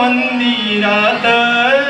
મંદિરા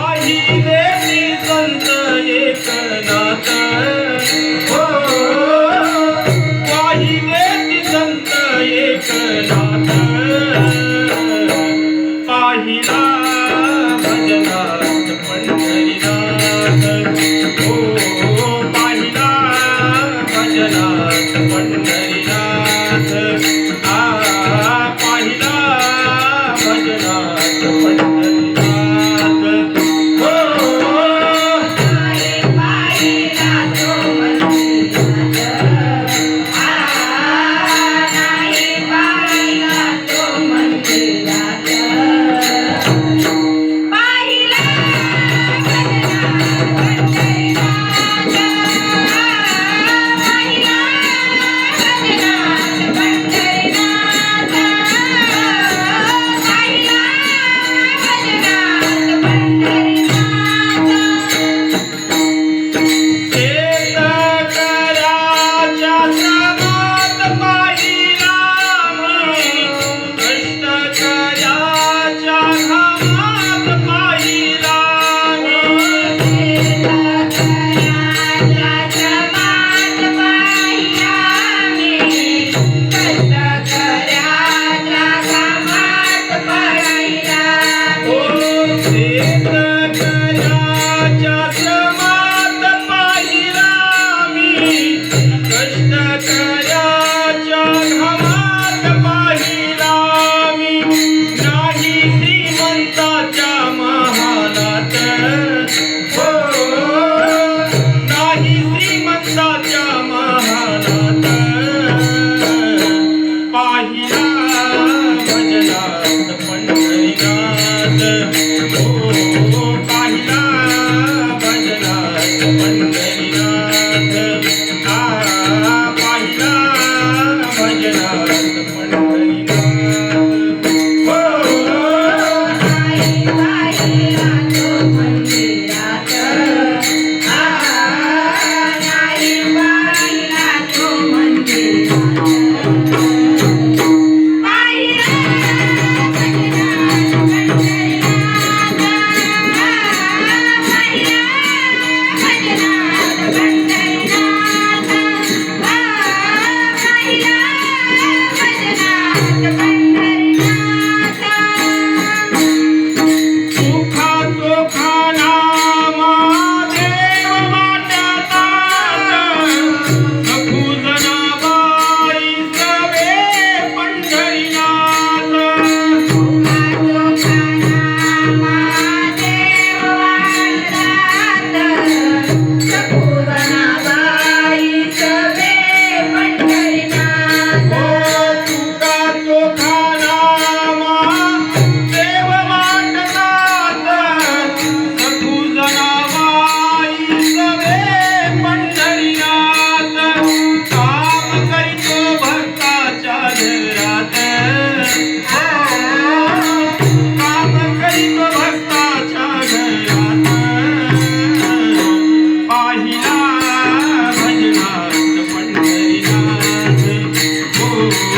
वाही बेती संत एक नात, हो, वाही बेती संत एक नात, वाही ना भजना Thank you.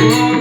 Oh.